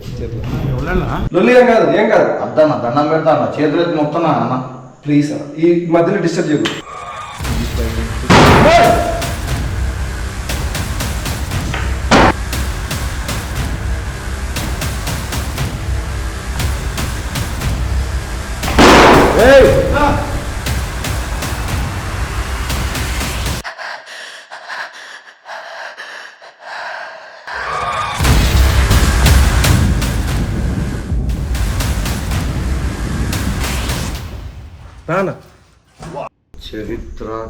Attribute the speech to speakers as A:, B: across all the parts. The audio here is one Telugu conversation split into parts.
A: ఉంటుంది చేతులు. ఏం కాదు ఏం కాదు.
B: అద్దన్న దండం పెడతా అన్న చేతులు ఎత్తి మొత్తం అన్న.
A: ప్లీజ్ ఈ మధ్యలో డిస్టర్బ్ చేయకూడదు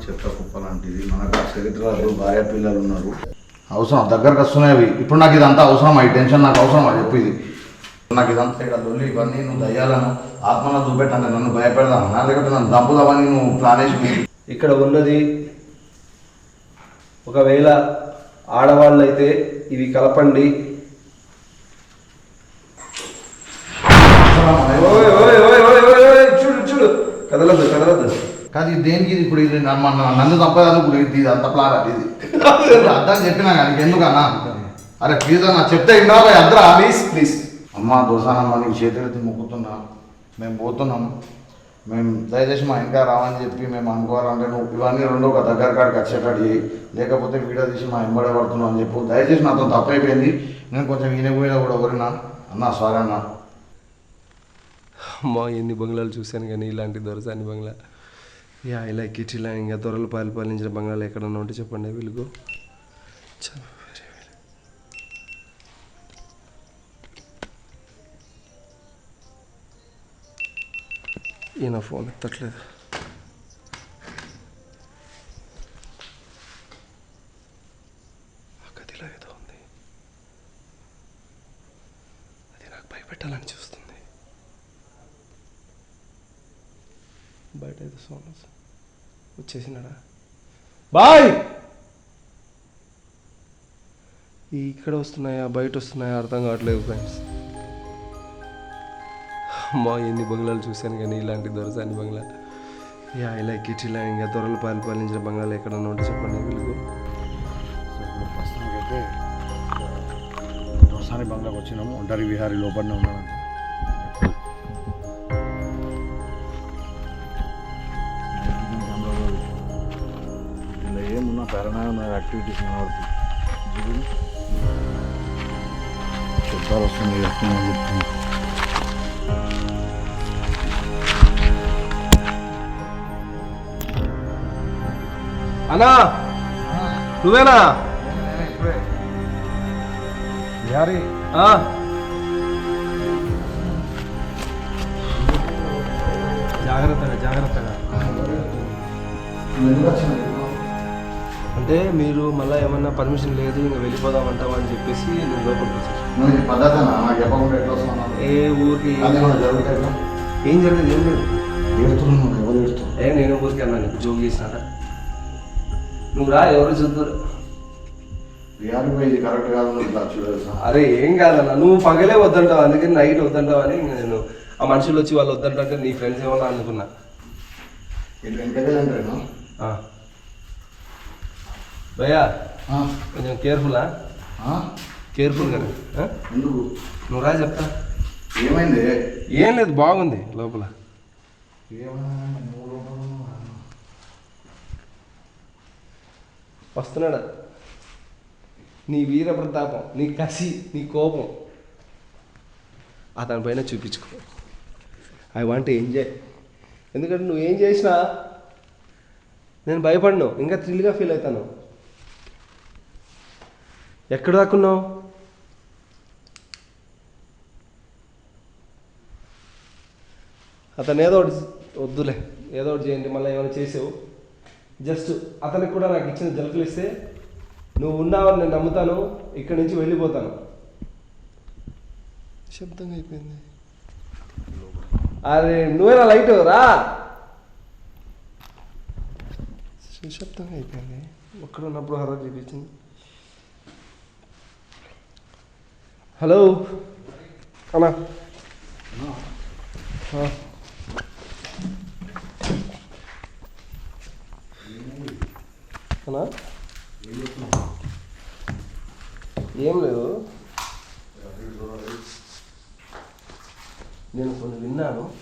B: చెత్త కుప్ప లాంటిది. మనకు చరిత్రలో భార్య పిల్లలు ఉన్నారు. అవసరం దగ్గరకు వస్తున్నాయి అవి. ఇప్పుడు నాకు ఇదంతా అవసరం ఈ టెన్షన్ నాకు అవసరం అది చెప్పు ఇది. నాకు ఇదంతా ఇక్కడ లొల్లి ఇవన్నీ నువ్వు దయ్యాలను ఆత్మలో చూపెట్టండి నన్ను భయపెడదామన్నా లేకపోతే నన్ను దంపుదామని నువ్వు ప్లాన్ వేసి
A: ఇక్కడ ఉన్నది ఒకవేళ ఆడవాళ్ళైతే ఇవి కలపండి. చూడు చూడు. కదలద్దు కదలద్దు
B: కాదు ఇది దేనికి ఇది? ఇప్పుడు ఇది నన్ను మన- నన్ను తప్పదాను ఇప్పుడు ఇది అంత ప్లాన్ అది ఇది. అర్థం చెప్పినా కానీ ఎందుకన్నా అరే ప్లీజ్ అన్న చెప్తే ఇన్నా అద్దరా
A: ప్లీజ్ ప్లీజ్
B: అమ్మ దోసానమ్మ నీకు చేతులెత్తి మొక్కుతున్నా మేము పోతున్నాం. మేము దయచేసి మా ఇంకా రావని చెప్పి మేము అనుకోవాలంటే నువ్వు ఇవన్నీ రెండు ఒక దగ్గర కాడికి వచ్చేటట్టు చేయి. లేకపోతే వీడియో తీసి మా ఎంబడే పడుతున్నావు అని చెప్పు. దయచేసి నాతో తప్పైపోయింది. నేను కొంచెం ఈయన పోయినా కూడా ఎవరినా? అన్నా సారీ అన్న.
A: అమ్మ ఎన్ని బంగ్లాలు చూశాను కానీ ఇలాంటి దొరసాని బంగ్లా. యా ఇలా కిట్ ఇలా ఇంకా దొరలు పాలు పాలించిన బంగ్లాలు ఎక్కడన్నా ఉంటే చెప్పండి వెలుగు చాలా ఈయన ఫోన్ ఎత్తట్లేదు ఆ గదిలో ఏదో ఉంది అది నాకు భయపెట్టాలని చూస్తుంది బయట ఏదో సౌండ్ వస్తుంది. వచ్చేసినాడా బాయ్ ఈ ఇక్కడ వస్తున్నాయా బయట వస్తున్నాయా అర్థం కావట్లేదు ఫ్రెండ్స్ అమ్మా ఎన్ని బంగ్లాలు చూశాను కానీ ఇలాంటి దొరసాని బంగ్లా. యా ఇలా కిట్ ఇలా ఇంకా దొరలు పాలు పాలించిన బంగ్లాలు ఎక్కడన్నా ఉంటే చెప్పండి వీళ్ళకు.
C: ప్రస్తుతానికైతే దొరసాని బంగ్లాకి వచ్చినాము. ఒంటరి విహారీ లోపలనే ఉన్నాను. యాక్టివిటీస్ కనబడుతుంది చూడు శబ్దాలు
A: అన్నా నువ్వేనా?
C: విహారీ
A: జాగ్రత్తగా జాగ్రత్తగా.
B: ఎందుకు
A: అంటే మీరు మళ్ళీ ఏమన్నా పర్మిషన్ లేదు ఇంకా వెళ్ళిపోదాం అంటావా అని చెప్పేసి నేను లోపలికి ఏ ఊరికి ఏం జరగదు ఏం లేదు. ఏ నేను ఊరికి అన్నా నీకు జోక్ నువ్వు రా ఎవరు చూద్దరు
B: కరెక్ట్ కాదు
A: అరే ఏం కాదన్న నువ్వు పగలే వద్దంటావు అందుకని నైట్ వద్దంటావు అని నేను ఆ మనుషులు వచ్చి వాళ్ళు వద్దంటే నీ ఫ్రెండ్స్ ఏమన్నా అనుకున్నా
B: ఇట్లా వెంకటే అంటాను
A: ఆ. భయ్యా కొంచెం కేర్ఫుల్లా కేర్ఫుల్ కదా? ఆ?
B: ఎందుకు?
A: నువ్వు రా చెప్తా.
B: ఏమైంది?
A: ఏం లేదు బాగుంది లోపల? వస్తున్నాడు? నీ వీర ప్రతాపం నీ కసి నీ కోపం. అతని పైన చూపించుకో. ఐ వాంట్ ఎంజాయ్ ఎందుకంటే నువ్వు ఏం చేసినా నేను భయపడను ఇంకా థ్రిల్గా ఫీల్ అవుతాను. ఎక్కడ దాక్కున్నావు అతను ఏదో ఒకటి వద్దులే ఏదో ఒకటి చేయండి మళ్ళీ ఏమైనా చేసావు. జస్ట్ అతనికి కూడా నాకు ఇచ్చిన జలుపులు ఇస్తే నువ్వు ఉన్నావని నేను నమ్ముతాను ఇక్కడి నుంచి వెళ్ళిపోతాను. శబ్దంగా అయిపోయింది. అరే నువ్వేనా లైట్ రా. శబ్దంగా అయిపోయింది. ఒక్కడ ఉన్నప్పుడు హర్రర్ చూపించింది. హలో. అన్నా. అన్నా. ఏం లేదు. నేను కొన్ని విన్నాను.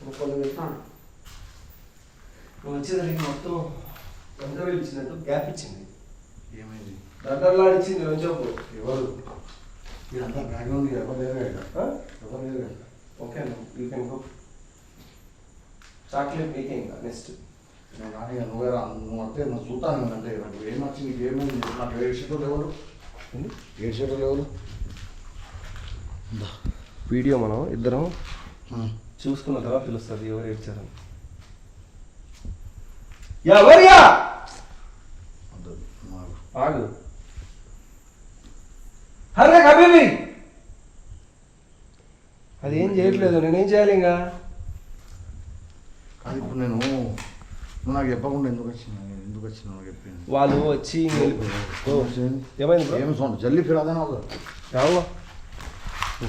A: నేను కొన్ని విన్నాను. నువ్వు వచ్చేసరికి మొత్తం గంటలు ఇచ్చినట్టు గ్యాప్ ఇచ్చింది.
B: ఏమైంది?
A: దండలాడిచ్చింది రోజోపు
B: ఎవరు? ఇదంతా బ్యాక్గ్రౌండ్ ఎవరు లేరు ఇక్కడ ఎవరు లేరు
A: okay you can go chocolate making next
B: నేను కానీ నువ్వే రా. నువ్వు వస్తే నువ్వు చూస్తాను అంటే నాకు ఏం వచ్చి నీకు ఏమైంది నాకు ఏడు షీట్లు ఎవరు? ఏడు షీట్లు ఎవరు?
A: వీడియో మనం ఇద్దరం. చూసుకున్న తర్వాత తెలుస్తుంది ఎవరు ఏడ్చారని. ఎవరియా ఆగు. హరే కబీబీ అది ఏం చేయట్లేదు నేనేం చేయాలి ఇంకా?
B: కానీ ఇప్పుడు నేను నువ్వు నాకు చెప్పకుండా ఎందుకు వచ్చినా? ఎందుకు వచ్చినా నాకు చెప్పింది?
A: వాళ్ళు వచ్చి ఏమైంది?
B: ఏం సౌండ్? జల్దీ ఫిరాదనే
A: రావు?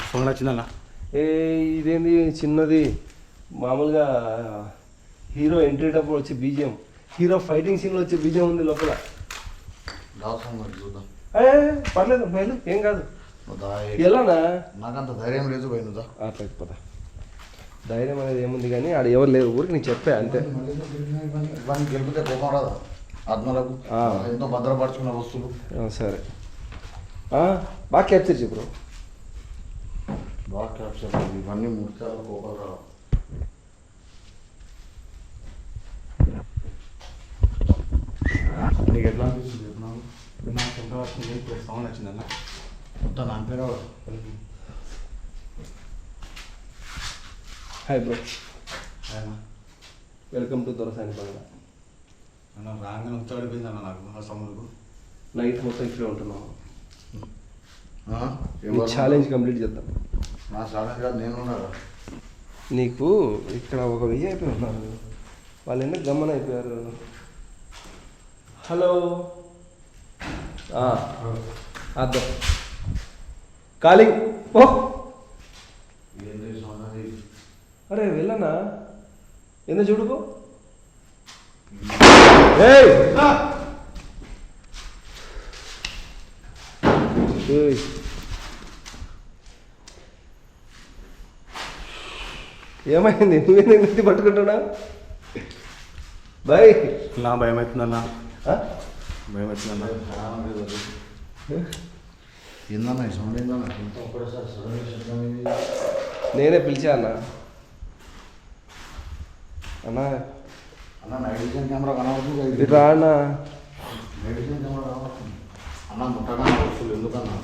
B: ఫోన్ వచ్చిందన్నా.
A: ఏ ఇదేంది? చిన్నది. మామూలుగా హీరో ఎంట్రీ అప్పుడు వచ్చే బీజియం. హీరో ఫైటింగ్ సీన్లో వచ్చే బీజియం ఉంది లోపల.
B: చూద్దాం.
A: ఏ, పర్లేదు బయలు ఏం కాదు. ఎలానా
B: నాకంత ధైర్యం లేదు పోయి నువ్వు దా.
A: అట్లా పద ధైర్యం అనేది ఏముంది కానీ ఆడ ఎవరు లేరు ఊరికి నీకు చెప్పా అంతే.
B: ఇవన్నీ గెలిపితే కోపం రాదా. ఆత్మలకు. ఎంతో భద్రపరచుకున్న వస్తువులు.
A: సరే. బాగా క్యాప్చర్ చెప్పు బ్రో
B: బాగా క్యాప్చర్ ఇవన్నీ ముత్యాల కోపాలు రావు. నీకు ఎట్లా అనిపిస్తుంది?
D: నాకు ఎంత వచ్చింది ఇప్పుడు సౌండ్ వచ్చిందన్న
B: మొత్తం నా పేరు
A: హాయ్ బ్రో
D: ఆయన
A: వెల్కమ్ టు దొరసాని బంగ్లా
D: అన్న రాగానే ఉత్తడిపోయింది అన్న నాకు? ఆ సౌండ్కు
A: నైట్ మొత్తం ఇక్కడే ఉంటున్నాము
B: ఎవరు?
A: ఛాలెంజ్ కంప్లీట్ చేద్దాం.
B: నా ఛాలెంజ్ కాదు నేను ఉన్నారా
A: నీకు ఇక్కడ ఒక వెయ్యి అయిపోయి ఉన్నారు వాళ్ళు ఎందుకు గమ్మన అయిపోయారు? హలో అర్థం. కాలింగ్ ఓ అరే వెళ్ళనా? ఎంత చూడుకో ఏయ్! ఏయ్. ఏమైంది? నువ్వేందుకు నెత్తి పట్టుకుంటున్నా బాయ్
D: నా భయం అవుతుందన్న? భయం అవుతుందన్న
B: ఏందన్నా సౌండ్ ఏందన్నా
A: నేనే పిలిచా అన్న అన్న
B: అన్న నైట్ విజన్ కెమెరా కనబడుతుంది ఇది.
A: రా అన్న
B: నైట్ విజన్ కెమెరా కనబడుతుంది అన్న ముట్టగా వస్తువులు ఎందుకన్నా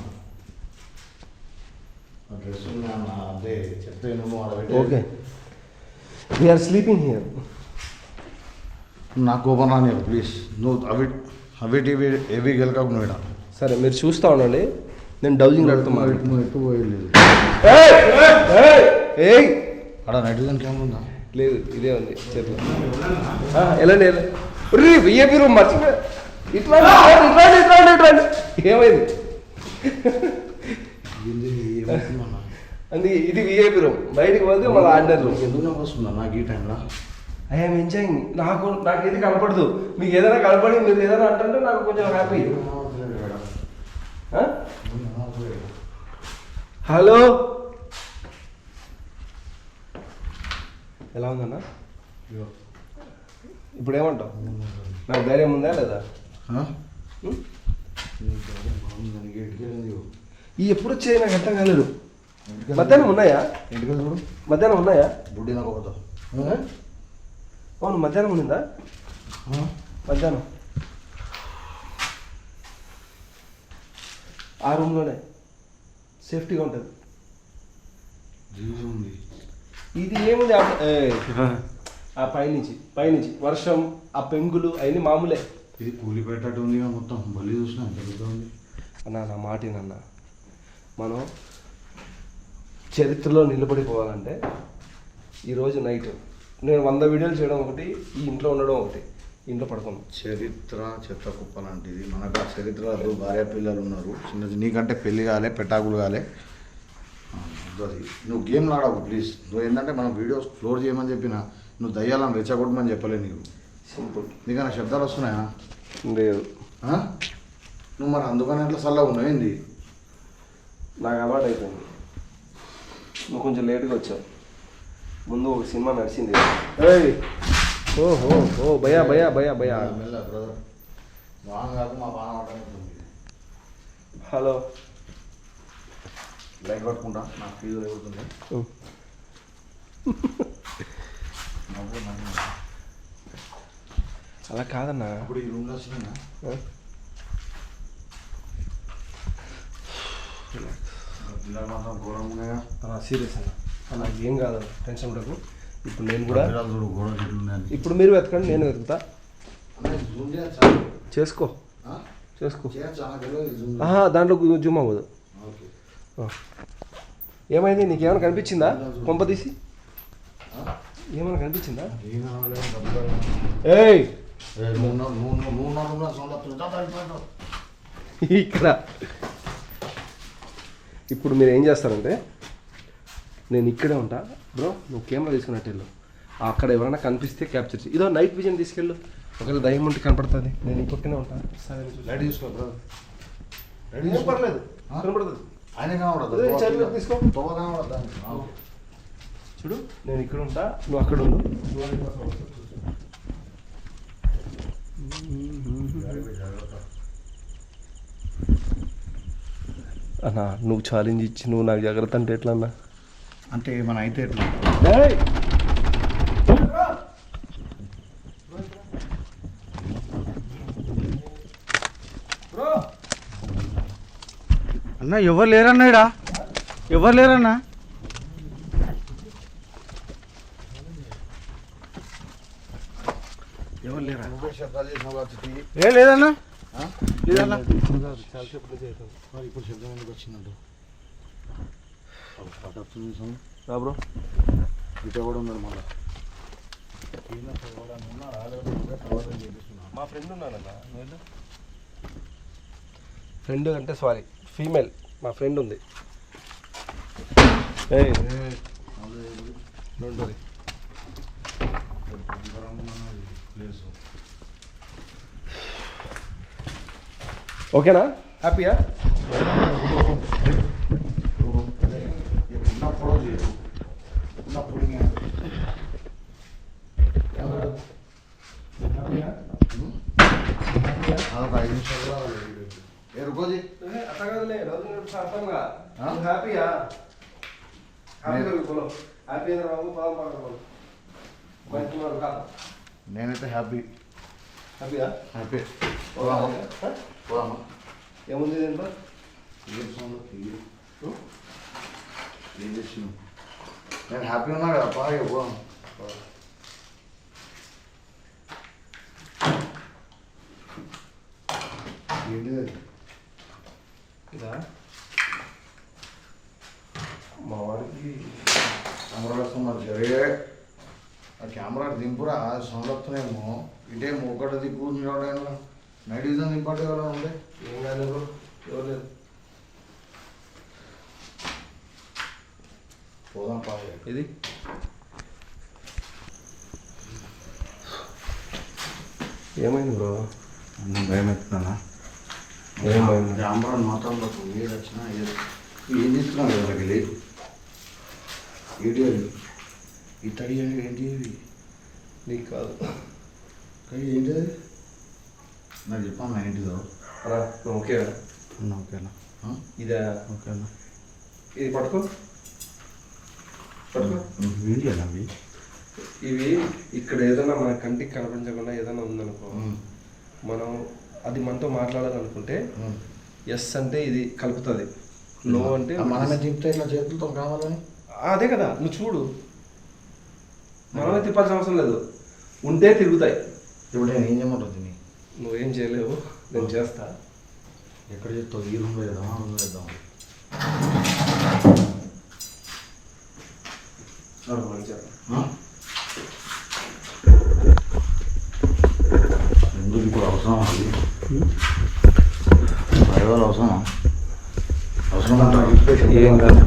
B: ఆ డ్రెస్ ఉంది అన్న అదే చెప్తే
A: ఓకే వీఆర్ స్లీపింగ్ హియర్
B: నాకు కోపం రాని ప్లీజ్ నువ్వు అవి అవి టీవీ ఏవి గెలకకు నువ్వు ఈడ.
A: సరే మీరు చూస్తూ ఉండండి. నేను డౌజింగ్
B: ఎటు- నువ్వు ఎటు పోయలేదు.
A: ఏయ్!
B: అక్కడ ఉందా?
A: లేదు ఇదే ఉంది చేతిలో. రీ విఏపీ రూమ్ మర్చిపోయా ఇట్లా ఇట్లా ఇట్లా ఇట్లా ఏమైంది? అందుకే ఇది విఐపి రూమ్. బయటికి పోతే మళ్ళీ ఆర్డర్ రూమ్.
B: ఎందుకు వస్తుందా నాకు ఈ టైంలో?
A: ఐఎమ్ ఎంజాయింగ్ నాకు నాకు ఏది కనపడదు. మీకు ఏదైనా కనపడి మీరు ఏదైనా అంటుంటే నాకు కొంచెం హ్యాపీ హలో? ఎలా ఉందన్నా? ఇప్పుడు ఏమంటావు నాకు ధైర్యం ఉందా లేదా? ఈ ఎప్పుడు వచ్చాయి? నాకు అర్థం కాలేదు. మధ్యాహ్నం ఉన్నాయా? మధ్యాహ్నం ఉన్నాయా?
B: బుడ్డి నాకు?
A: అవును మధ్యాహ్నం ఉండిందా? మధ్యాహ్నం. ఆ రూమ్లోనే. సేఫ్టీగా ఉంటుంది. ఇది ఏముంది? ఆ- పైనుంచి పైనుంచి. వర్షం ఆ పెంగులు అవన్నీ మామూలే.
B: ఇది కూలి పెట్టట్టు ఉంది మొత్తం. బలి చూసినా ఉంది.
A: అన్న నా మాటినన్న మనం చరిత్రలో నిలబడిపోవాలంటే ఈరోజు నైట్ నేను వంద వీడియోలు చేయడం ఒకటి ఈ ఇంట్లో ఉండడం ఒకటి. ఇంట్లో పడుకున్నాం
B: చరిత్ర చెత్త కుప్ప లాంటిది. మనకు ఆ చరిత్రలో భార్య పిల్లలు ఉన్నారు. చిన్నది నీకంటే పెళ్ళి కాలే పెటాకులు కాలే. నువ్వు గేమ్లు ఆడవు ప్లీజ్. నువ్వు ఏంటంటే మనం వీడియోస్ ఫ్లోర్ చేయమని చెప్పిన నువ్వు దయ్యాలను రెచ్చగొట్టమని చెప్పలే నీకు
A: సింపుల్.
B: నీకన్నా శబ్దాలు వస్తున్నాయా?
A: లేదు?
B: నువ్వు మరి అందుకని అట్లా చల్లగా ఉన్నావు ఏంది
A: నాకు అలవాటు అయిపోయింది నువ్వు కొంచెం లేట్గా వచ్చావు. ముందు ఒక సినిమా నడిచింది. ఏయ్! ఓ భయా భయా భయా భయా. హలో.
B: లైక్ పట్టుకుంటా నాకు ఫీజు నవ్వు.
A: అలా కాదన్నా.
B: ఇప్పుడు ఈ రూమ్లో వచ్చినా పిల్లలు మాత్రం ఘోరంగా ఉన్నాయా?
A: సీరియస్ అన్న. అలా ఏం కాదు టెన్షన్ ఉండకు ఇప్పుడు నేను కూడా ఇప్పుడు మీరు వెతకండి నేను వెతుకుతా? చేసుకో.
B: ఆ?
A: చేసుకో?
B: నాకు
A: దాంట్లో జూమ్ అవ్వదు.
B: ఓకే.
A: ఆ. ఏమైంది? నీకేమైనా కనిపించిందా? కొంప తీసి? ఏమైనా కనిపించిందా? ఏయ్. ఇక్కడ. ఇప్పుడు మీరు ఏం చేస్తారంటే నేను ఇక్కడే ఉంటా. బ్రో నువ్వు కెమెరా తీసుకున్నట్టు వెళ్ళు. అక్కడ ఎవరైనా కనిపిస్తే క్యాప్చర్ చేయి. ఇదో నైట్ విజన్ తీసుకెళ్ళు. ఒకవేళ దయ్యం ఉంటే కనపడుతుంది. నేను ఈ పక్కనే ఉంటాను సరే
B: లైట్ తీసుకో బ్రదర్ లైట్
A: ఏం. పర్లేదు? కనపడుతుంది
B: ఆయన కనబడదు
A: చైర్లో తీసుకో.
B: కనబడదు.
A: చూడు నేను ఇక్కడ ఉంటా. నువ్వు అక్కడ ఉండు. అన్నా నువ్వు ఛాలెంజ్ ఇచ్చి నువ్వు నాకు జాగ్రత్త అంటే ఎట్లా అన్నా?
B: అంటే ఏమైనా అయితే ఎట్లా!
D: అన్న ఎవరు లేరన్నా ఇడా ఎవరు లేరన్నా?
A: ఎవరు లేరా.
D: ఏ లేదన్నా?
B: ఆ?
D: లేదన్నా?
A: ఇప్పుడు
B: శబ్దం ఎందుకు వచ్చిందంట?
A: రా బ్రో.
B: ఇట కూడా ఉన్నాడు మళ్ళా
A: మా ఫ్రెండ్ ఉన్నానన్నా ఫ్రెండ్ అంటే సారీ ఫీమేల్ మా ఫ్రెండ్ ఉంది. వరీ ఓకేనా? హ్యాపీయా
B: ఉన్నప్పుడు చేయు. ఉన్నప్పుడు ఇంకా అదొక ఐదు నిమిషాలు ఏ రుకోజీ
A: అట్లా కాదులే రోజు అర్థంగా
B: ఆ?
A: హ్యాపీయా?
B: నేనైతే హ్యాపీ.
A: హ్యాపీయా?
B: హ్యాపీ.
A: ఏముంది దీంట్లో?
B: ఏం చేసినావు? నేను హ్యాపీ ఉన్నా కదా బాగా పోదాం. ఏంటిది? అది?
A: ఇదా? మా వాడికి
B: కెమెరా వస్తున్నారు జరిగే ఆ కెమెరా దింపురా వస్తున్నాయేమో ఇటేమో ఒకటి దిక్కు నిలబడాను నైట్ విజన్ దింపట్టు ఎవరైనా ఉండే
A: ఏం కాలేదు ఎవరు లేదు
B: పోదాం పాయ
A: ఇది. ఏమైంది బ్రో?
B: భయం ఎత్తున్నా
A: ఏమైంది?
B: కెమెరా మాత్రం ఏది వచ్చినా ఏది? ఏం తీసుకున్నావు? కదా వెళ్ళి అది ఈ తడి అంటే ఏంటి ఇది?
A: నీకు కాదు.
B: తడి ఏంటి అది? నాకు చెప్పాను ఏంటిదో.
A: అలా నువ్వు ఓకే
B: ఓకేనా
A: ఇదా?
B: ఓకేనా
A: ఇది పట్టుకో. పట్టుకో.
B: వీడియోనా అవి?
A: ఇవి ఇక్కడ ఏదైనా మన కంటికి కనిపించకుండా ఏదైనా ఉందనుకో మనం అది మనతో మాట్లాడాలనుకుంటే ఎస్ అంటే ఇది కలుపుతుంది. నో అంటే
B: మనమే తింటే ఇట్లా చేతులతో కావాలని?
A: అదే కదా నువ్వు చూడు. మనమే తిప్పాల్సిన అవసరం లేదు. ఉంటే తిరుగుతాయి.
B: ఇప్పుడు నేను ఏం చేయమంటుంది నీ
A: నువ్వేం చేయలేవు. నేను చేస్తా.
B: ఎక్కడ చెప్తావు? ఈ రూమ్లో చేద్దాం ఆ రూమ్లో చేద్దాం.
A: మంచిగా
B: ఎందుకు ఇప్పుడు అవసరం అది? డ్రైవర్ అవసరమా? అవసరం
A: ఏం కాదు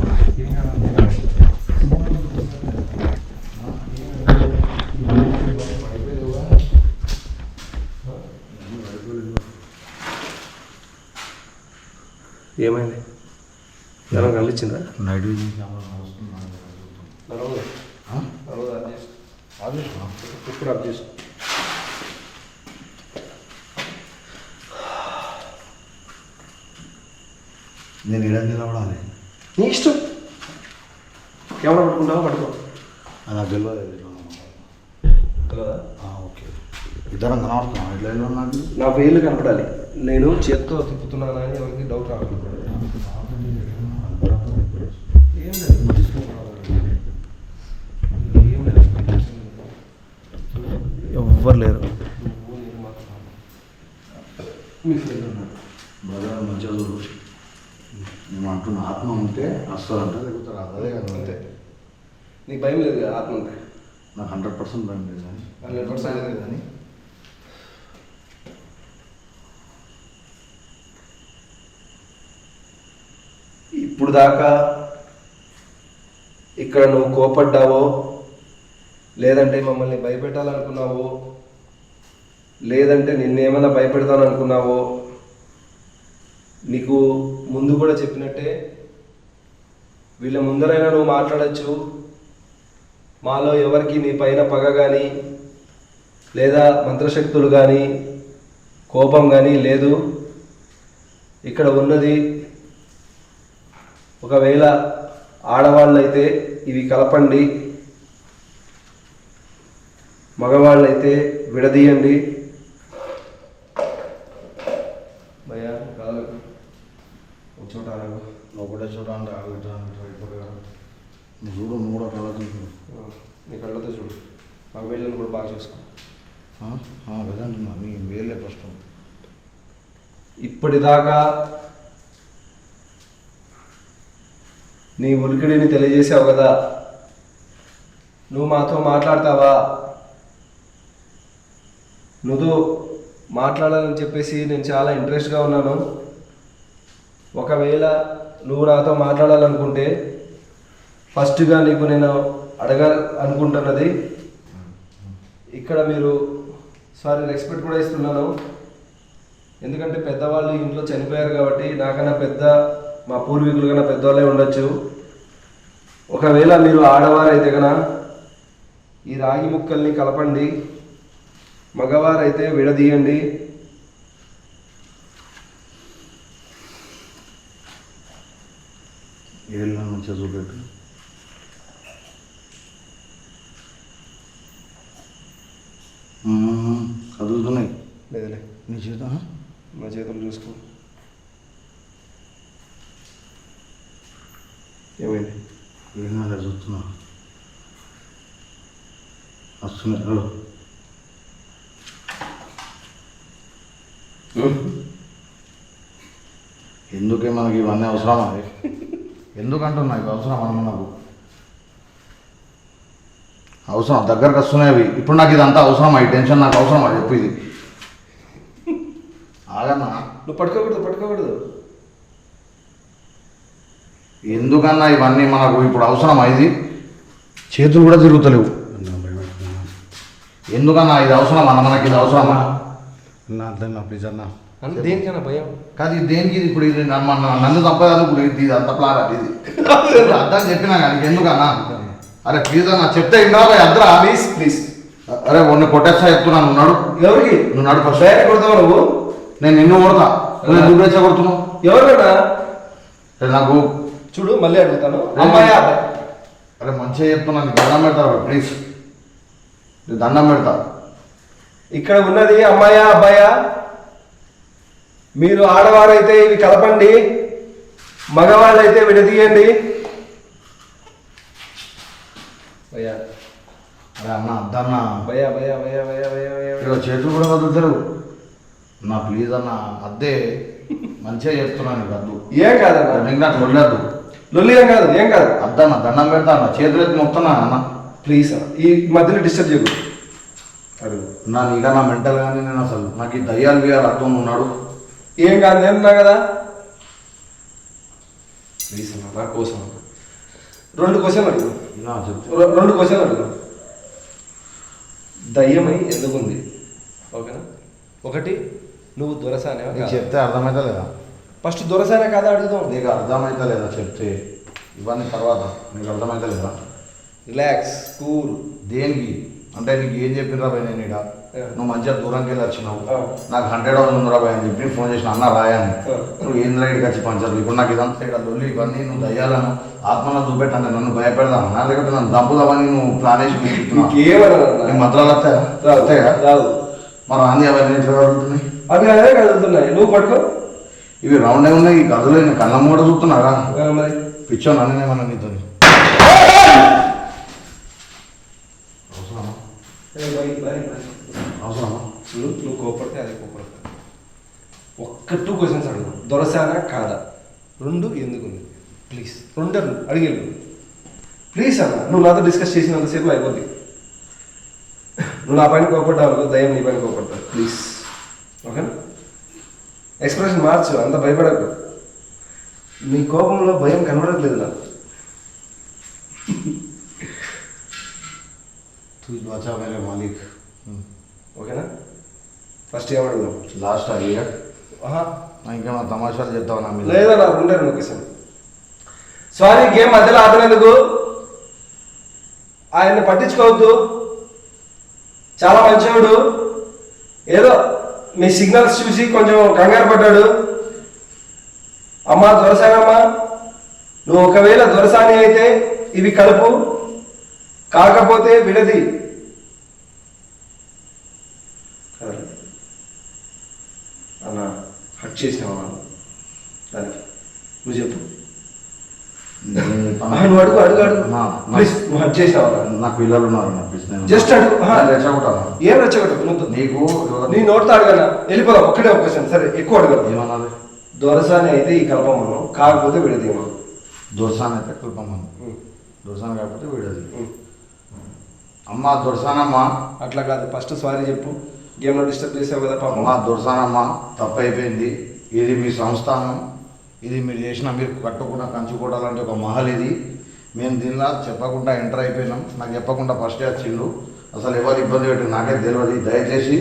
A: ఏమైంది ఎవరైనా కనిపించిందా
B: నైట్ విజన్ కెమెరా
A: ఇప్పుడు అప్ చేసి
B: నేను ఇడ నిలబడాలి
A: నీ ఇష్టం. కెమెరా పట్టుకుంటావా పట్టుకో.
B: అది నాకు తెలియదు ఓకే. ఇద్దరం కనబడుతున్నాం. ఇట్లా ఎలా నాకు
A: నా వేలు కనపడాలి. నేను చేత్తో తిప్పుతున్నానా అని ఎవరికి డౌట్ రావట్లేదు నీకు భయం లేదు కదా ఆత్మ
B: నాకు హండ్రెడ్ పర్సెంట్ భయం లేదు కానీ.
A: 100% లేదు
B: కానీ.
A: ఇప్పుడు దాకా ఇక్కడ నువ్వు కోపడ్డావో లేదంటే మమ్మల్ని భయపెట్టాలనుకున్నావో లేదంటే నిన్నేమైనా భయపెడతాను అనుకున్నావో నీకు ముందు కూడా చెప్పినట్టే వీళ్ళ ముందరైనా నువ్వు మాట్లాడచ్చు మాలో ఎవరికి నీ పైన పగ కానీ లేదా మంత్రశక్తులు కానీ కోపం కానీ లేదు. ఇక్కడ ఉన్నది ఒకవేళ ఆడవాళ్ళైతే ఇవి కలపండి మగవాళ్ళైతే విడదీయండి భయ్యా కాదు ఒక చోట ఆగు.
B: ఒకటే చూడండి ఇప్పుడు నువ్వు చూడు నువ్వు కూడా కలర్ చూడు
A: నీ కళ్ళతో చూడు వీళ్ళని కూడా బాగా చూసుకో
B: వేలే ఫస్ట్
A: ఇప్పటిదాకా నీ ఉలికిడిని తెలియజేసావు కదా. నువ్వు మాతో మాట్లాడతావా? నువ్వు మాట్లాడాలని చెప్పేసి నేను చాలా ఇంట్రెస్ట్గా ఉన్నాను. ఒకవేళ నువ్వు నాతో మాట్లాడాలనుకుంటే ఫస్ట్గా నీకు నేను అడగ అనుకుంటున్నది ఇక్కడ మీరు సారీ రెస్పెక్ట్ కూడా ఇస్తున్నాను. ఎందుకంటే పెద్దవాళ్ళు ఇంట్లో చనిపోయారు కాబట్టి నాకన్నా పెద్ద మా పూర్వీకులు కన్నా పెద్దవాళ్ళే ఉండొచ్చు. ఒకవేళ మీరు ఆడవారైతే కన్నా ఈ రాగి ముక్కల్ని కలపండి. మగవారైతే విడదీయండి.
B: ఏళ్ళ మంచిగా చూపెట్టు మ్మ్. కదులుతున్నాయి
A: లేదులే
B: నీ
A: చేతులు చూసుకో. ఏమైంది?
B: ఏం కాలేదు చూస్తున్నా వస్తున్నాయి. హలో. ఎందుకే మనకి ఇవన్నీ అవసరమా? ఎందుకంటున్నా ఇవి అవసరం మన అవసరం. దగ్గరకు వస్తున్నాయి అవి. ఇప్పుడు నాకు ఇదంతా అవసరమా? ఈ టెన్షన్ నాకు అవసరమా? చెప్పు ఇది.
A: నువ్వు పట్టుకోకూడదు పట్టుకోకూడదు.
B: ఎందుకన్నా ఇవన్నీ మనకు ఇప్పుడు అవసరమా ఇది? చేతులు కూడా తిరుగుతలేవు. ఎందుకన్నా ఇది అవసరమా? మనకి ఇది అవసరమా?
D: నా అర్థం ప్లీజ్ అన్న?
A: అంటే దేనికైనా భయం?
B: కాదు ఇది దేనికి ఇది ఇప్పుడు ఇది నన్ను మన- నన్ను చంపేదానికి ఇప్పుడు ఇది అంత ప్లాన్ అది. ఇది అర్థం చెప్పినా కానీ ఎందుకన్నా? అరే ప్లీజ్ అన్న చెప్తే ఇన్నా అద్దరా
A: ప్లీజ్ ప్లీజ్.
B: అరే మొన్న కొట్టేస్తా చెప్తున్నాను ఉన్నాడు
A: ఎవరికి?
B: నువ్వు నడు ఫస్ట్
A: డైరెక్ట్ కొడతావు నువ్వు?
B: నేను నిన్ను కొడతా. ఎందుకు రెచ్చ కొడుతున్నావు.
A: ఎవరికన్నా
B: అరే నాకు
A: చూడు మళ్ళీ అడుగుతాను. అమ్మాయా? అబ్బాయి
B: అరే మంచిగా చెప్తున్నాను నీకు దండం పెడతా ప్లీజ్ నీకు దండం పెడతా.
A: ఇక్కడ ఉన్నది అమ్మాయా అబ్బాయా? మీరు ఆడవారైతే ఇవి కలపండి. మగవాళ్ళైతే విడదీయండి. భయ్యా.
B: అరే అన్న అద్దన్నా.
A: భయ్యా భయ్యా భయ్యా భయ్యా
B: చేతులు కూడా వదులుతారు నా ప్లీజ్ అన్న అద్దే మంచిగా చెప్తున్నాను నీకు అద్దు
A: ఏం కాదన్న?
B: నీకు నాకు వదిలేదు
A: లొల్లి ఏం కాదు ఏం కాదు.
B: అద్దన్న దండం పెడతా అన్న చేతులు ఎత్తి మొక్కుతున్నా అన్న
A: ప్లీజ్ అన్న ఈ మధ్యలో డిస్టర్బ్ చేయకు. అడుగు.
B: నా నీగా నా మెంటల్ కానీ నేను అసలు నాకు ఈ దయ్యాలు బియ్యాలు అర్థం ఉన్నాడు.
A: ఏం కాదు నేను ఉన్నా కదా? ప్లీజ్ అన్న నా కోసం రెండు క్వశ్చన్ అడుగు. రెండు క్వశ్చన్ అడుగు. దయ్యమై ఎందుకుంది? ఓకేనా? ఒకటి నువ్వు దొరసానేవా
B: నీకు
A: కాదా?
B: చెప్తే అర్థమైతే లేదా?
A: ఫస్ట్ దొరసానే కాదా అడుగుదాం.
B: నీకు అర్థమైతే లేదా చెప్తే? ఇవన్నీ తర్వాత. నీకు అర్థమైతే లేదా?
A: రిలాక్స్ కూల్
B: దేనికి? అంటే నీకు ఏం చెప్పినరా భయ్ నేను
A: Yeah.
B: నువ్వు మంచిగా దూరంకి వెళ్ళి వచ్చినావు. నాకు హండ్రెడ్ అవర్స్ ఉందిరా భయ్ అని చెప్పి ఫోన్ చేసిన అన్న రాయని. నువ్వు ఏం రైడ్కి వచ్చి పంచారు ఇప్పుడు నాకు ఇదంతా ఇక్కడ లొల్లి ఇవన్నీ నువ్వు దయ్యాలను ఆత్మలో చూపెట్టాను నన్ను భయపెడదాను నా లేకపోతే నన్ను దంపుదామని నువ్వు ప్లాన్ వేసి నీకు మంత్రాలు వస్తాయా? వస్తాయా? మరి అన్ని అవన్నీ ఎట్లా జరుగుతున్నాయి?
A: అవి అదే కదులుతున్నాయి నువ్వు పట్టుకో.
B: ఇవి రౌండ్ ఉన్నాయి ఈ గదులు నేను కళ్ళమ్మ కూడా చూస్తున్నారా?
A: మరి?
B: పిచ్చో నన్నేమన్నా నీతో? అవసరమా?
A: నువ్వు కోపడితే అదే కోపడతా. ఒక్క టూ క్వశ్చన్స్ అడుగు. దొరసానా కాదా? రెండు ఎందుకు ఉంది? ప్లీజ్ రెండు అడుగు. అడిగేళ్ళు ప్లీజ్ అన్న నువ్వు నాతో డిస్కస్ చేసినంతసేపు అయిపోద్ది. నువ్వు నా పైన కోపడ్డావు దయ్యం నీ పైన కోపడతా. ప్లీజ్ ఓకేనా? ఎక్స్ప్రెషన్ మార్చు అంత భయపడకు. నీ కోపంలో భయం కనబడట్లేదు నాకు.
B: మాలిక్
A: ఓకేనా? ఫస్ట్ ఏమడుగుదాం
B: లాస్ట్ ఇంకేమో తమాషాలు చెప్తావు
A: లేదా నాకు ఉండరు లొకేషన్ సారీ గేమ్ మధ్యలో ఆడినందుకు ఆయన్ని పట్టించుకోవద్దు. చాలా మంచివాడు ఏదో మీ సిగ్నల్స్ చూసి కొంచెం కంగారు పడ్డాడు. అమ్మా దొరసానమ్మా నువ్వు ఒకవేళ దొరసాని అయితే ఇవి కలుపు. కాకపోతే విడది. అన్న హట్ చేసినావా? దానికి నువ్వు చెప్పు. అడుగు అడుగు అడుగు. చేసినావా
B: నాకు పిల్లలు ఉన్నారు
A: Just అడుగు.
B: రెచ్చగొట్టాను
A: ఏం రెచ్చగొట్టు నువ్వు
B: నీకు
A: నీ నోటితో అడగనా? వెళ్ళిపోదాం ఒక్కడే ఒక క్వశ్చన్ సరే ఎక్కువ అడగదు
B: ఏమన్నది
A: దొరసాని అయితే ఈ కలపమను కాకపోతే విడదీయమను
B: దొరసాన్ అయితే కుల్పమ్మను దొరసాన్ కాకపోతే వీడది. అమ్మ దొరసానమ్మ.
A: అట్లా కాదు. ఫస్ట్ సారీ చెప్పు. గేమ్లో డిస్టర్బ్ చేసావు కదా పాపం.
B: అమ్మ దొరసానమ్మ తప్పైపోయింది ఇది మీ సంస్థానం. ఇది మీరు చేసిన మీరు కట్టుకున్న కంచుకోవడాలంటే ఒక మహల్ ఇది. మేము దీనిలో చెప్పకుండా ఎంటర్ అయిపోయినాం. నాకు చెప్పకుండా ఫస్ట్ వచ్చిండు. అసలు ఎవరు ఇబ్బంది పెట్టి నాకే తెలియదు. దయచేసి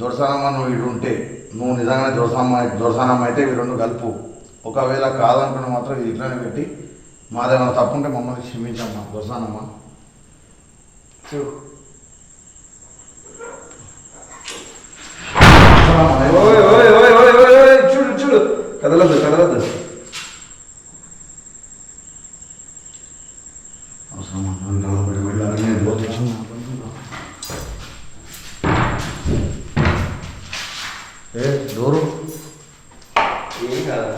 B: దొరసానమ్మ నువ్వు ఇటు ఉంటే నువ్వు నిజంగానే దొరసానమ్మ దొరసానమ్మ అయితే ఇవి రెండు కలుపు. ఒకవేళ కాదనుకున్న మాత్రం ఇది ఇట్లానే పెట్టి మాదేమైనా తప్పుంటే మమ్మల్ని క్షమించమ్మా దొరసానమ్మ.
A: చూడు ఓయ్ ఓయ్ ఓయ్ చూడు చూడు కదలద్దు కదలద్దు
B: అవసరమా? అంతా ఒకటి వెళ్ళాలి. నేను పోతే చిన్న ఏ డోరు
A: ఏం కాదా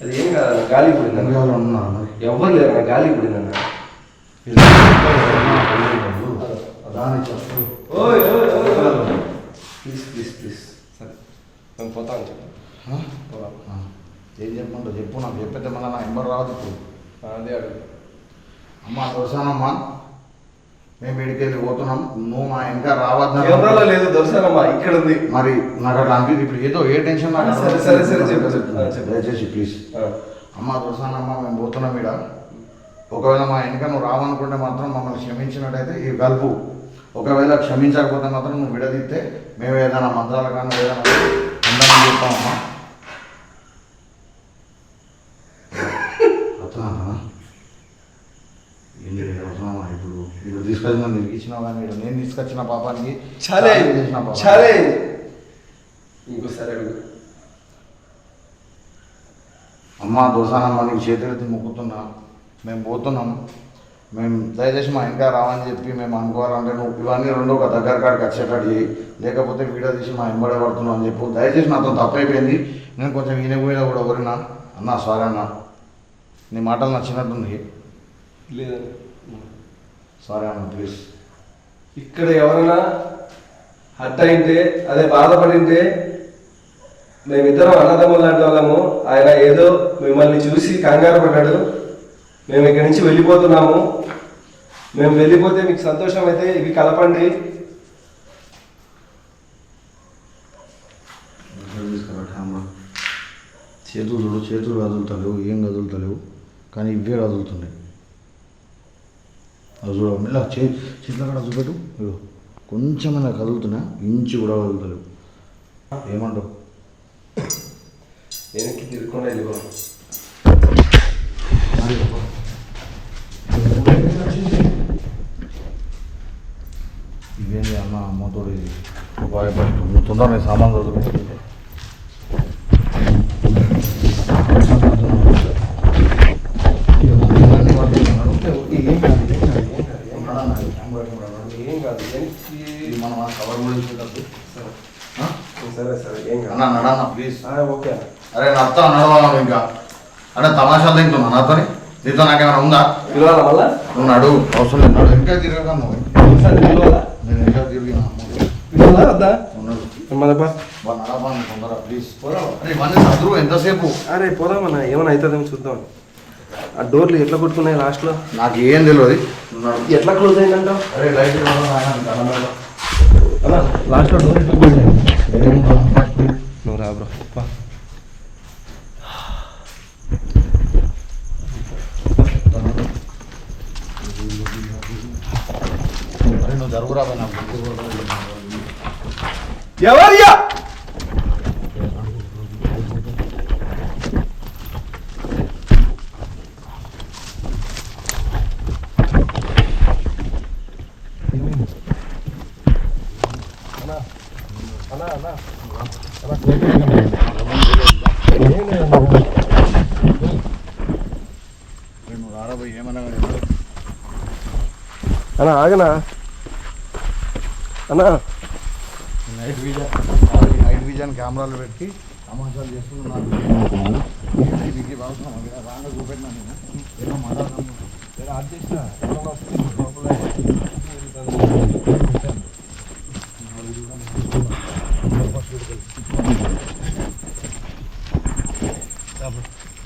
A: అది ఏం కాదా గాలి పడిందన్న
B: ఇంకెవరు ఉన్నారు మరి
A: ఎవ్వరు లేరు నా గాలి పడిందన్న
B: దాని చెప్పు
A: ఓయ్ ఓయ్ ఓయ్ ఓయ్ ప్లీజ్ ప్లీజ్ ప్లీజ్ సరే మేము పోతాను చెప్పు.
B: ఏం చెప్పమంటావు? చెప్పు నాకు. చెప్పితే మళ్ళీ నా ఎంబర్ రాదు ఇప్పుడు.
A: అదే అడుగు.
B: అమ్మ దొరసానమ్మా. మేము ఇక్కడికి వెళ్ళి పోతున్నాం. నువ్వు మా ఇంకా రావద్దు
A: లేదు దొరసానమ్మా ఇక్కడ ఉంది
B: మరి నాకు అట్లా అనిపించింది ఇప్పుడు ఏదో ఏ టెన్షన్ నాకు
A: సరే, సరే, సరే, చెప్పు.
B: దయచేసి ప్లీజ్. అమ్మ దొరసానమ్మ మేము పోతున్నాం ఇక్కడ ఒకవేళ మా వెనక నువ్వు రావనుకుంటే మాత్రం మమ్మల్ని క్షమించినట్టయితే ఈ కలుపు ఒకవేళ క్షమించకపోతే మాత్రం నువ్వు విడదీస్తే మేము ఏదైనా మంత్రాలు కానీ ఏదైనా ఏంటి అవసరమా ఇప్పుడు ఇప్పుడు తీసుకొచ్చి నన్ను ఇరికిచ్చినావు కానీ నేను తీసుకొచ్చిన పాపానికి
A: చాలే.
B: చాలు చేసిన పాపం.
A: చాలే. ఇంకోసారి అడుగు.
B: అమ్మ దోసానమ్మ నీకు చేతులెత్తి మొక్కుతున్నా. మేము పోతున్నాం. మేము దయచేసి మా ఇంకా రావని చెప్పి మేము అనుకోవాలంటే నువ్వు ఇవన్నీ రెండు ఒక దగ్గర కాడికి వచ్చేటట్టు చేయి. లేకపోతే వీడియో తీసి మా ఎంబడే పడుతున్నావు అని చెప్పు. దయచేసి నాతో తప్పైపోయింది. నేను కొంచెం ఈయన పోయినా కూడా ఎవరినా అన్నా సారీ అన్న. నీ మాటలు నచ్చినట్టుంది
A: లేదండి
B: సారీ అన్న ప్లీజ్.
A: ఇక్కడ ఎవరైనా హట్ అయింటే అదే బాధపడింటే మేమిద్దరం అన్నదమ్ములు లాంటి వాళ్ళము. ఆయన ఏదో మిమ్మల్ని చూసి కంగారు పడ్డాడు. మేము ఇక్కడి నుంచి వెళ్ళిపోతున్నాము. మేము వెళ్ళిపోతే మీకు సంతోషం అయితే ఇవి కలపండి.
B: చేతులు చూడు చేతులు కదులుతలేవు ఏం కదులుతలేవు కానీ ఇవే కదులుతున్నాయి. అది చూడ మెల్ల చే చేతుల కూడా చూపెట్టు. కొంచెమైనా కదులుతున్నా ఇంచు కూడా కదులుతలేవు. ఏమంటావు?
A: వెనక్కి తిరుగుకుండా వెళ్ళిపో
B: ఇవేంది అన్న అమ్మతోడు ఇది భయపడుతుంది తొందర నేను సామాన్ చదువు
A: ఏం కాదు ఏం కాదు ఏం కాదు వెనక్కి
B: మనం కవర్ కూడా ఇచ్చేటప్పుడు
A: సరే సరే ఏం కాదు
B: నడన్న ప్లీజ్
A: ఆ, ఓకే. అన్న.
B: అరే నడతా నడవాలి ఇంకా? అంటే తమాషాలు తింటున్నా నాతోని నీతో నాకేమైనా ఉందా? నువ్వు నడు అవసరం లేదు ఇంకా తిరగగా నువ్వు ఎంతసేపు?
A: అరే పోదామన్నా ఏమైనా అవుతుందేమో చూద్దాం. ఆ డోర్లు ఎట్లా కొట్టుకున్నాయి లాస్ట్లో?
B: నాకు ఏం తెలియదు.
A: ఎట్లా క్లోజ్ అయిందంటావు
B: అరే లైట్
A: లాస్ట్లో డోర్ ఎట్లా క్లోజ్ అయింది? నువ్వు రా బ్రో బా
B: అరే నువ్వు జరుగురా నాకు
A: ఎవరియా
B: అరే నువ్వు రారా పోయి ఏమన్నా కానీ.
A: అన్నా ఆగనా అన్నా
B: నైట్ విజన్ నైట్ విజన్ కెమెరాలు పెట్టి తమాషాలు చేస్తున్నాను మీకు అవసరం రాగా చూపెట్టినా నేను ఏమో మాట్లాడతాను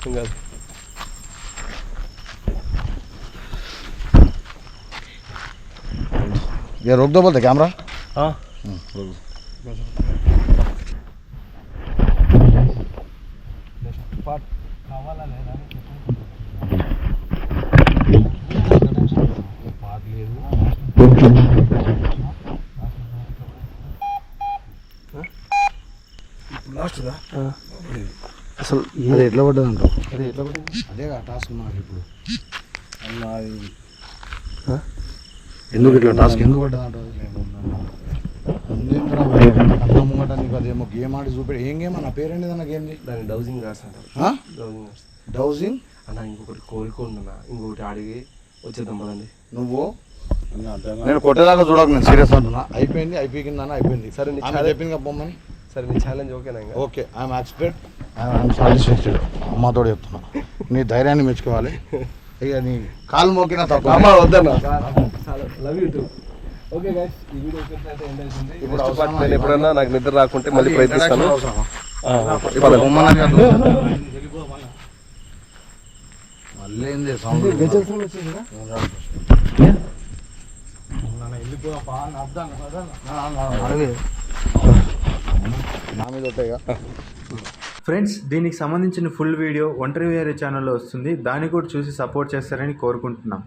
A: ఇంకా
B: ये रोक दो बोलते कैमरा
A: हाँ
B: रोक
A: అసలు
B: అది ఎట్లా పడ్డదంట
A: అదే ఎట్లా పడింది
B: అదే టాస్క్ నాకు ఇప్పుడు.
A: ఆ?
B: ఎందుకు ఇట్లా టాస్క్ ఎందుకు పడ్డదంట ముంగట నీకు అదేమో గేమ్ ఆడి చూపెట్టి ఏం గేమ్ అన్న? పేరేంటి అన్న గేమ్
A: దాన్ని డౌజింగ్ కార్డ్స్ అంటారు డౌజింగ్ అన్న ఇంకొకటి కోరిక ఉందన్న. ఇంకొకటి అడిగి వచ్చేద్దాం పదండి.
B: నువ్వు? నేను కొట్టేదాకా చూడకు నేను సీరియస్ అంటున్నా. అయిపోయింది అయిపోయింది అన్న అయిపోయింది.
A: సరే, నీ
B: చెప్పింది పొమ్మని
A: సరే నీ ఛాలెంజ్ ఓకేనా
B: okay I'm expert I'm satisfied అమ్మతో చెప్తున్నా. నీ ధైర్యాన్ని మెచ్చుకోవాలి. ఇక నీ కాలు మోకినా తప్ప.
A: అమ్మ వద్దన్న. Love you too okay guys ఈ వీడియో ఎండ్ అవుతుంది
B: ఇప్పుడు అవసరమా?
A: నేను ఎప్పుడన్నా నాకు నిద్ర రాకుంటే మళ్ళీ ప్రయత్నిస్తాను? ఆ,
B: ఇప్పుడు
A: పదండి.
B: బొమ్మనది కాదు. నా మీద
E: ఫ్రెండ్స్ దీనికి సంబంధించిన ఫుల్ వీడియో ఒంటరి వేరే ఛానల్లో వస్తుంది. దాన్ని కూడా చూసి సపోర్ట్ చేస్తారని కోరుకుంటున్నాం.